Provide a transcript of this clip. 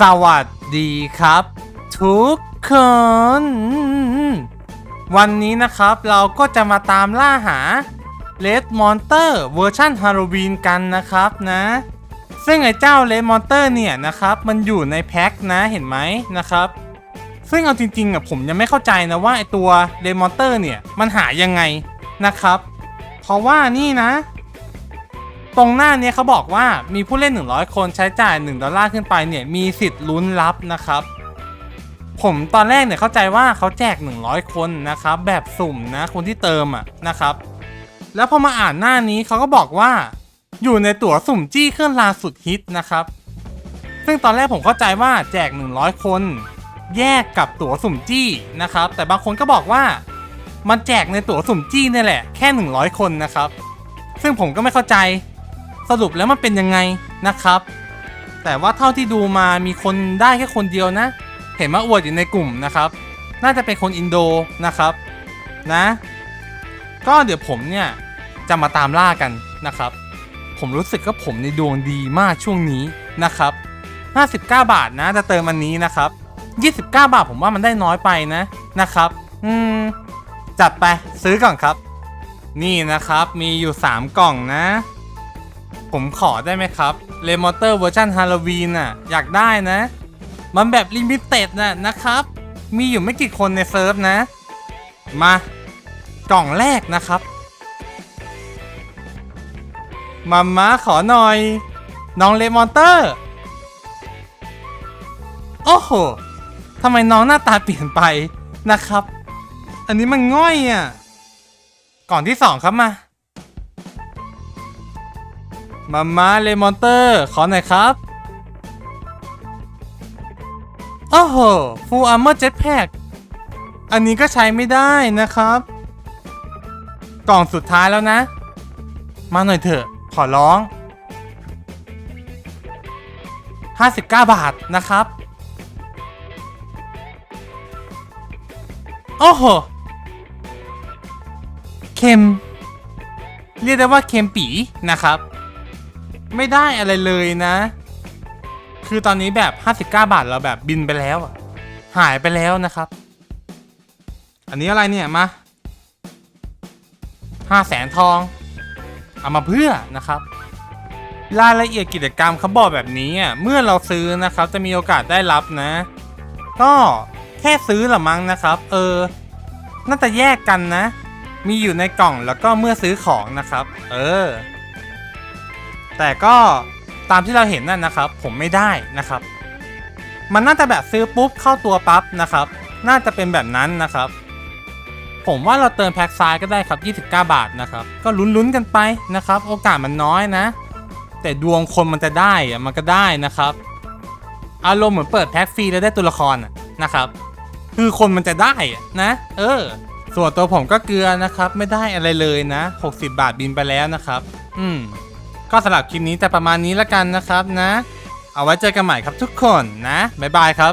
สวัสดีครับ ทุกคน วันนี้นะครับเราก็จะมาตามล่าหา Red Monster เวอร์ชันฮาโลวีนกันนะครับนะ ซึ่งไอ้เจ้า Red Monster เนี่ยนะครับ มันอยู่ในแพ็คนะเห็นไหมนะครับ ซึ่งเอาจริงๆอะผมยังไม่เข้าใจนะว่าไอตัว Red Monster เนี่ยมันหายังไงนะครับ เพราะว่านี่นะ ตรงหน้าเนี้เขาบอกว่ามีผู้เล่น 100 คนใช้จ่าย 1 ดอลลาร์ขึ้นไปเนี่ยมีสิทธิ์ลุ้นรับนะครับ ผมตอนแรกเนี่ยเข้าใจว่าเขาแจก 100 คนนะครับ แบบสุ่มนะคนที่เติมอะนะครับ แล้วพอมาอ่านหน้านี้เขาก็บอกว่า อยู่ในตั๋วสุ่มจี้เครื่องรางสุดฮิตนะครับ ซึ่งตอนแรกผมเข้าใจว่าแจก 100 คน แยกกับตั๋วสุ่มจี้นะครับ แต่บางคนก็บอกว่า มันแจกในตั๋วสุ่มจี้นี่แหละแค่ 100 คนนะครับ ซึ่งผมก็ไม่เข้าใจ สรุปแล้วมันเป็นยังไงนะครับ แต่ว่าเท่าที่ดูมามีคนได้แค่คนเดียวนะ เห็นมาอวดอยู่ในกลุ่มนะครับ น่าจะเป็นคนอินโดนะครับนะ ก็เดี๋ยวผมเนี่ยจะมาตามล่ากันนะครับ ผมรู้สึกว่าผมในดวงดีมากช่วงนี้นะครับ 59 บาทนะจะเติมอันนี้นะครับ 29 บาทผมว่ามันได้น้อยไปนะนะครับ อืม จัดไปซื้อก่อนครับ นี่นะครับมีอยู่ 3 กล่องนะ ผมขอได้ไหมครับเลมอเตอร์เวอร์ชันฮาโลวีนอะ อยากได้นะ มันแบบลิมิเต็ดน่ะนะครับ มีอยู่ไม่กี่คนในเซิร์ฟนะ มากล่องแรกนะครับมาม่าขอหน่อย น้องเลมอนเตอร์ โอ้โหทำไมน้องหน้าตาเปลี่ยนไปนะครับ อันนี้มันง่อยอะ ก่อนที่สองครับมา มาม่าเลมอนเตอร์ ขอหน่อยครับโอ้โหฟูลอาร์เมอร์เจ็ตแพคอันนี้ก็ใช้ไม่ได้นะครับ กล่องสุดท้ายแล้วนะ มาหน่อยเถอะ ขอร้อง 59 บาทนะครับ โอ้โหเค็ม เรียกได้ว่าเค็มปีนะครับ ไม่ได้อะไรเลยนะ คือตอนนี้แบบ 59 บาทเราแบบบินไปแล้วอะหายไปแล้วนะครับ อันนี้อะไรเนี่ยมาห้าแสนทอง เอามาเพื่อนะครับ รายละเอียดกิจกรรมเขาบอกแบบนี้อะเมื่อเราซื้อนะครับ จะมีโอกาสได้รับนะ ก็แค่ซื้อละมั้งนะครับ เออ น่าจะแยกกันนะ มีอยู่ในกล่องแล้วก็เมื่อซื้อของนะครับ เออ แต่ก็ตามที่เราเห็นนั่นนะครับ ผมไม่ได้นะครับ มันน่าจะแบบซื้อปุ๊บเข้าตัวปั๊บนะครับ น่าจะเป็นแบบนั้นนะครับ ผมว่าเราเติมแพ็คซ้ายก็ได้ครับ 29 บาทนะครับ ก็ลุ้นๆกันไปนะครับ โอกาสมันน้อยนะ แต่ดวงคนมันจะได้อะมันก็ได้นะครับอารมณ์เหมือนเปิดแพ็คฟรีแล้วได้ตัวละครนะครับ คือคนมันจะได้อะนะ เออ ส่วนตัวผมก็เกลือนะครับ ไม่ได้อะไรเลยนะ 60 บาทบินไปแล้วนะครับ อืม ก็สำหรับคลิปนี้แต่ประมาณนี้ละกันนะครับนะ เอาไว้เจอกันใหม่ครับทุกคนนะบ๊ายบายครับ